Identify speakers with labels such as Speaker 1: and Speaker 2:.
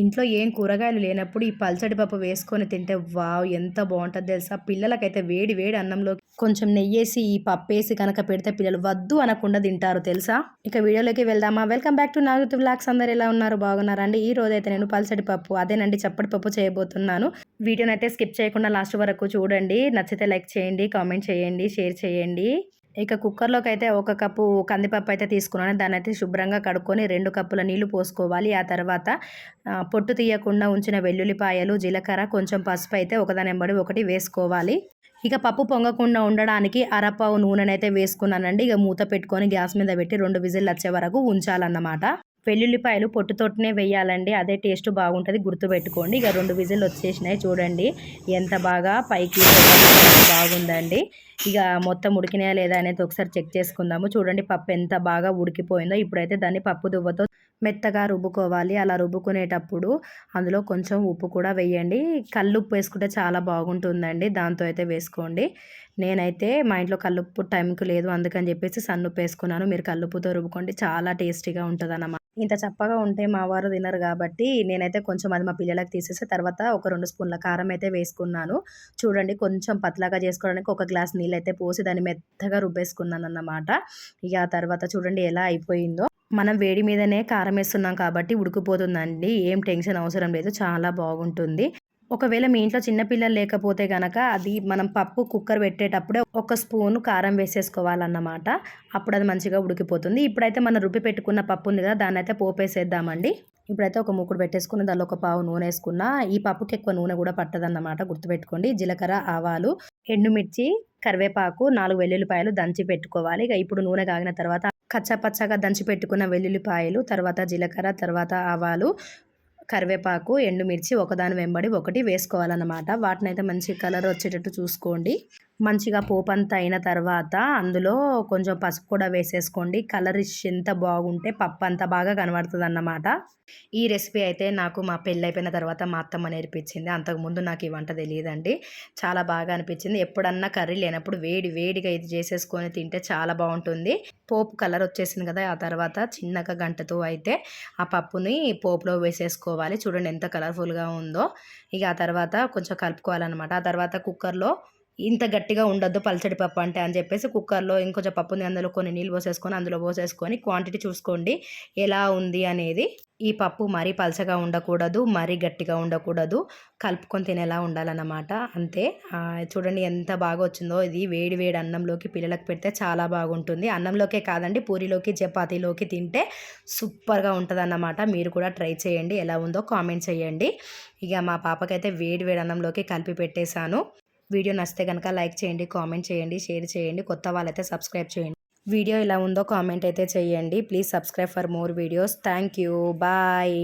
Speaker 1: ఇంట్లో ఏం కూరగాయలు లేనప్పుడు ఈ పల్చడి పప్పు వేసుకొని తింటే వావ్ ఎంత బాగుంటుంది తెలుసా? పిల్లలకైతే వేడి వేడి అన్నంలో కొంచెం నెయ్యేసి ఈ పప్పు వేసి కనుక పెడితే పిల్లలు వద్దు అనకుండా తింటారు తెలుసా? ఇక వీడియోలోకి వెళ్దామా? వెల్కమ్ బ్యాక్ టు నాగుతు బ్లాగ్స్ అందరు ఎలా ఉన్నారు? బాగున్నారండి? ఈ రోజైతే నేను పల్సడి పప్పు అదేనండి చప్పటి పప్పు చేయబోతున్నాను. వీడియోనైతే అయితే స్కిప్ చేయకుండా లాస్ట్ వరకు చూడండి. నచ్చితే లైక్ చేయండి కామెంట్ చేయండి షేర్ చేయండి. ఇక కుక్కర్లోకి అయితే ఒక కప్పు కందిపప్పు అయితే తీసుకున్నాను. దాన్ని అయితే శుభ్రంగా కడుక్కొని రెండు కప్పుల నీళ్ళు పోసుకోవాలి. ఆ తర్వాత పొట్టు తీయకుండా ఉంచిన వెల్లుల్లిపాయలు జీలకర్ర కొంచెం పసుపు అయితే ఒకదానెంబడి ఒకటి వేసుకోవాలి. ఇక పప్పు పొంగకుండా ఉండడానికి అరపావు నూనెనైతే వేసుకున్నానండి. ఇక మూత పెట్టుకొని గ్యాస్ మీద పెట్టి రెండు విజిల్ వచ్చే వరకు ఉంచాలన్నమాట. వెల్లుల్లిపాయలు పొట్టుతోటనే వేయాలండి. అదే టేస్ట్ బాగుంటుంది. గుర్తుపెట్టుకోండి. ఇక రెండు విజిల్ వచ్చేసినాయి చూడండి. ఎంత బాగా పైకి బాగుందండి. ఇక మొత్తం ఉడికినాయా లేదా అనేది ఒకసారి చెక్ చేసుకుందాము. చూడండి పప్పు ఎంత బాగా ఉడికిపోయిందో. ఇప్పుడైతే దాన్ని పప్పు దువ్వతో మెత్తగా రుబ్బుకోవాలి. అలా రుబ్బుకునేటప్పుడు అందులో కొంచెం ఉప్పు కూడా వేయండి. కల్లుప్పు వేసుకుంటే చాలా బాగుంటుందండి. దాంతో అయితే వేసుకోండి. నేనైతే మా ఇంట్లో కల్లుప్పు టైంకి లేదు అందుకని చెప్పేసి సన్నుప్పు వేసుకున్నాను. మీరు కల్లుప్పుతో రుబ్బుకోండి చాలా టేస్టీగా ఉంటుంది అన్నమాట ఇంత చప్పగా ఉంటే మా వారు తినరు కాబట్టి నేనైతే కొంచెం అది మా పిల్లలకు తీసేసి తర్వాత ఒక రెండు స్పూన్ల కారం అయితే వేసుకున్నాను. చూడండి కొంచెం పతలాగా చేసుకోవడానికి ఒక గ్లాస్ నీళ్ళు అయితే పోసి దాన్ని మెత్తగా రుబ్బేసుకున్నాను అన్నమాట ఇక ఆ తర్వాత చూడండి ఎలా అయిపోయిందో. మనం వేడి మీదనే కారం వేస్తున్నాం కాబట్టి ఉడికిపోతుందండి ఏం టెన్షన్ అవసరం లేదు చాలా బాగుంటుంది. ఒకవేళ మీ ఇంట్లో చిన్నపిల్లలు లేకపోతే గనక అది మనం పప్పు కుక్కర్ పెట్టేటప్పుడే ఒక స్పూన్ కారం వేసేసుకోవాలన్నమాట. అప్పుడు అది మంచిగా ఉడికిపోతుంది. ఇప్పుడైతే మనం రుబ్బి పెట్టుకున్న పప్పు ఉంది కదా దాన్ని అయితే పోపేసేద్దామండి. ఇప్పుడైతే ఒక ముక్కుడు పెట్టేసుకుని దానిలో ఒక పావు నూనె వేసుకున్న ఈ పప్పుకి ఎక్కువ నూనె కూడా పట్టదన్నమాట గుర్తుపెట్టుకోండి. జీలకర్ర ఆవాలు ఎండుమిర్చి కరివేపాకు నాలుగు వెల్లుల్లిపాయలు దంచి పెట్టుకోవాలి. ఇక ఇప్పుడు నూనె కాగిన తర్వాత కచ్చపచ్చగా దంచి పెట్టుకున్న వెల్లుల్లిపాయలు తర్వాత జీలకర్ర తర్వాత ఆవాలు కరివేపాకు ఎండుమిర్చి ఒకదాని వెంబడి ఒకటి వేసుకోవాలన్నమాట. వాటిని అయితే మంచి కలర్ వచ్చేటట్టు చూసుకోండి. మంచిగా పోపు అంతా అయిన తర్వాత అందులో కొంచెం పసుపు కూడా వేసేసుకోండి. కలర్ ఎంత బాగుంటే పప్పు అంత బాగా కనబడుతుంది అన్నమాట ఈ రెసిపీ అయితే నాకు మా పెళ్ళి అయిపోయిన తర్వాత మా అత్తమ్మ నేర్పించింది. అంతకుముందు నాకు ఈ వంట తెలియదండి. చాలా బాగా అనిపించింది. ఎప్పుడన్నా కర్రీ లేనప్పుడు వేడి వేడిగా ఇది చేసేసుకొని తింటే చాలా బాగుంటుంది. పోపు కలర్ వచ్చేసింది కదా ఆ తర్వాత చిన్నగా గంటతో అయితే ఆ పప్పుని పోపులో వేసేసుకోవాలి. చూడండి ఎంత కలర్ఫుల్గా ఉందో. ఇక ఆ తర్వాత కొంచెం కలుపుకోవాలన్నమాట. ఆ తర్వాత కుక్కర్లో ఇంత గట్టిగా ఉండొద్దు పల్చడి పప్పు అంటే అని చెప్పేసి కుక్కర్లో ఇంకొంచెం పప్పు ఉంది అందులో కొన్ని నీళ్ళు పోసేసుకొని అందులో పోసేసుకొని క్వాంటిటీ చూసుకోండి. ఎలా ఉంది అనేది ఈ పప్పు మరీ పలచగా ఉండకూడదు మరీ గట్టిగా ఉండకూడదు. కలుపుకొని తినేలా ఉండాలన్నమాట. అంతే. చూడండి ఎంత బాగా వచ్చిందో. ఇది వేడి వేడి అన్నంలోకి పిల్లలకు పెడితే చాలా బాగుంటుంది. అన్నంలోకే కాదండి పూరిలోకి చపాతీలోకి తింటే సూపర్గా ఉంటుంది అన్నమాట మీరు కూడా ట్రై చేయండి. ఎలా ఉందో కామెంట్ చేయండి. ఇక మా పాపకైతే వేడి వేడి అన్నంలోకి కలిపి పెట్టేశాను. వీడియో నచ్చితే కనుక లైక్ చేయండి కామెంట్ చేయండి షేర్ చేయండి కొత్త వాళ్ళైతే సబ్స్క్రైబ్ చేయండి. వీడియో ఎలా ఉందో కామెంట్ అయితే చేయండి. Please subscribe for more videos. Thank you. Bye.